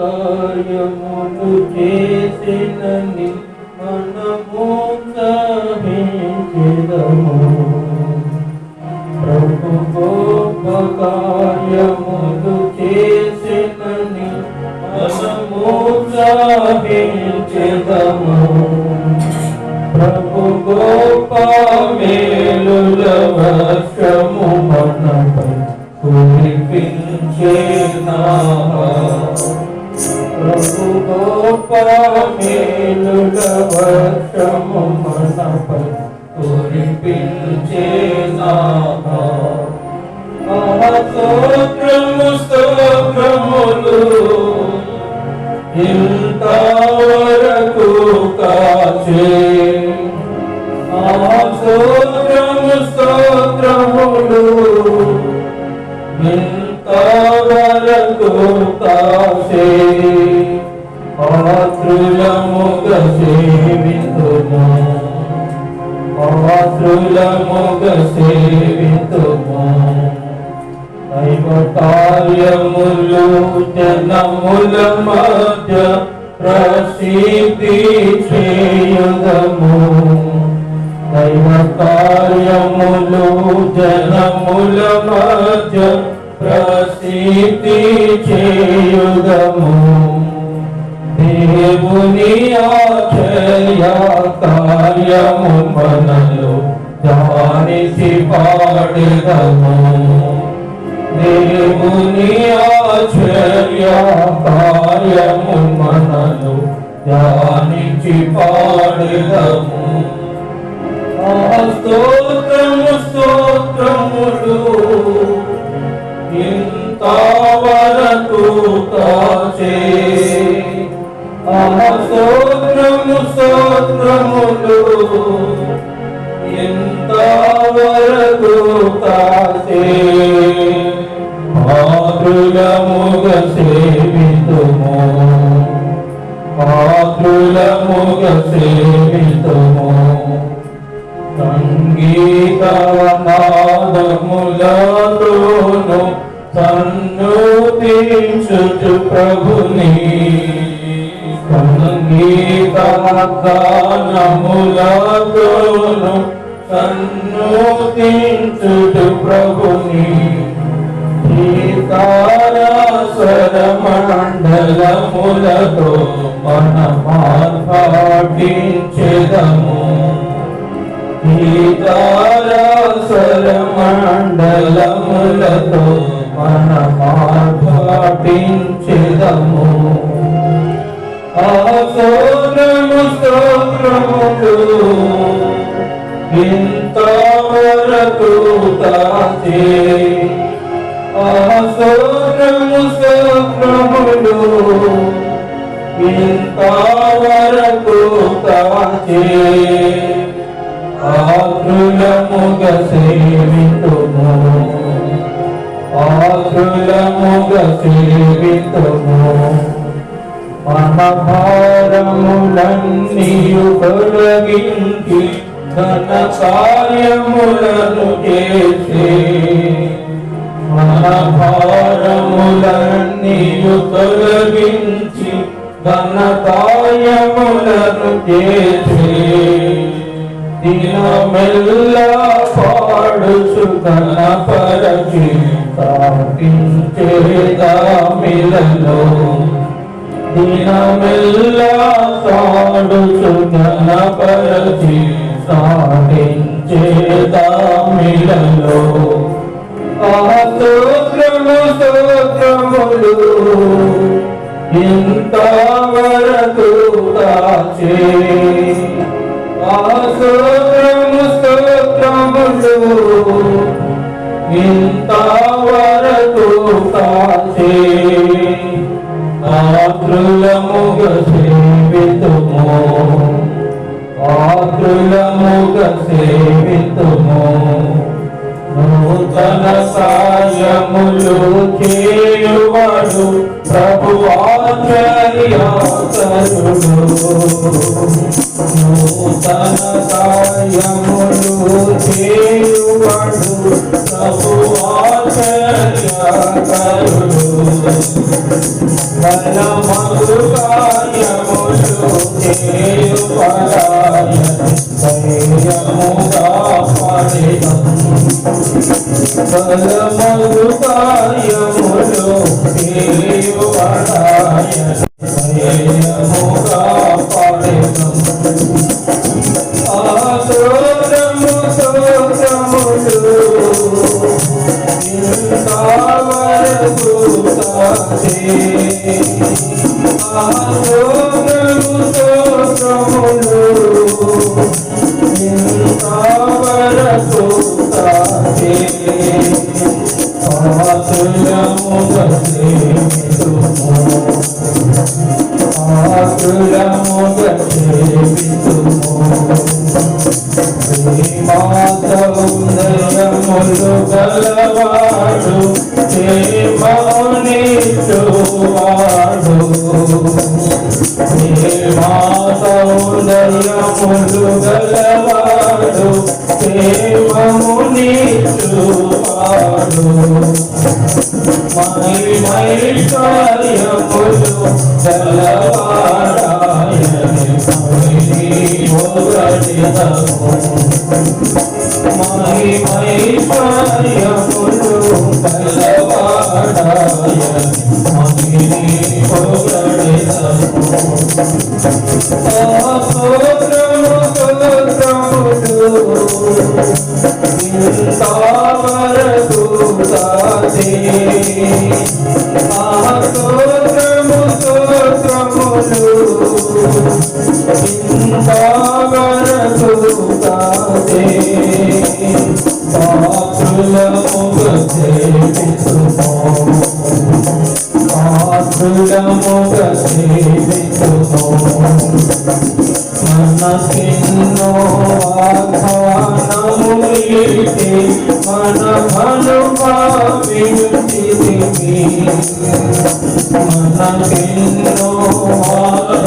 కార్యములు చేసినని మనము సహించెదము ప్రభు గొప్ప కార్యములు చేసినని మనము సహించెదము ప్రభు గొప్ప గొప్ప మేలుల మనపై కురిపించేనా స్తోత్రము స్తోత్రములు ఇంతవరకు కాచే పాత్రులముగ సేవితుము దైవ కార్యములు జనముల మధ్య ప్రసిద్ధి చేయుదము దైవ కార్యములు జనముల మధ్య ప్రసిద్ధి చేయుదము దేవుని ఆచర్య కార్యము మనలో జానిసి పాడదము దేవుని ఆచర్య కార్యము మనలో ధ్యానించి పాడదము ఆ స్తోత్రము స్తోత్రములు ఇంతవరకు కాచే. ఆ స్తోత్రము స్తోత్రములు పాత్రులముగ సేవితుము. పాత్రులముగ సేవితుము. సంగీతనాదములతోను సన్నుతించుచు ప్రభుని. సంగీతనాదములతోను సన్నుతించుచు ప్రభుని. మండలములతో మన మార్పాటించెదము సీతారాస్వర మండలములతో మన మార్పాటించెదము ఆసోనము స్తోత్రము ఇంత వరకు తాచే ఆ స్తోత్రము స్తోత్రములు ఇంతవరకు తాచే ఆకృలముగ సేవితుము. ఆకృలముగ సేవితుము. మన భారములన్నీయు తొలగించి ధన కార్యములను చేసే. మన భారములన్నీయు తొలగించి ఘన కార్యములను చేసే దినమెల్లా పాడుచు ఘన పరచి తాపించేదామిలలో దినమెల్లా సాడుచు గణపరచి సాధించేదామిలలో ఇంతవరకు దాచే ఆ స్తోత్రము స్తోత్రములు ఇంతవరకు కాచే ఆకృలముగ సేవితుము. ఆకృలముగ సేవితుము. నూతన సాయములు చేయువాడు ప్రభు ఆచర్యాసరుడు నూతన సాయములు చేయువాడు ప్రభు ఆశ్చర్యకరుడు మన మధు కార్యములు చేయు కార్యములు పరాయ ధైర్యముగా శ్రీమాతౌందర్యములు గలవాడు శ్రీమౌనిచువాడు గలవాడు శ్రీమౌనిచువాడు మహిమైశ్వర్యములు గలవాడాయని Hare Hare Hare వాగ్దానములిటి మన మనుభవించితిమి మనకెన్నో మన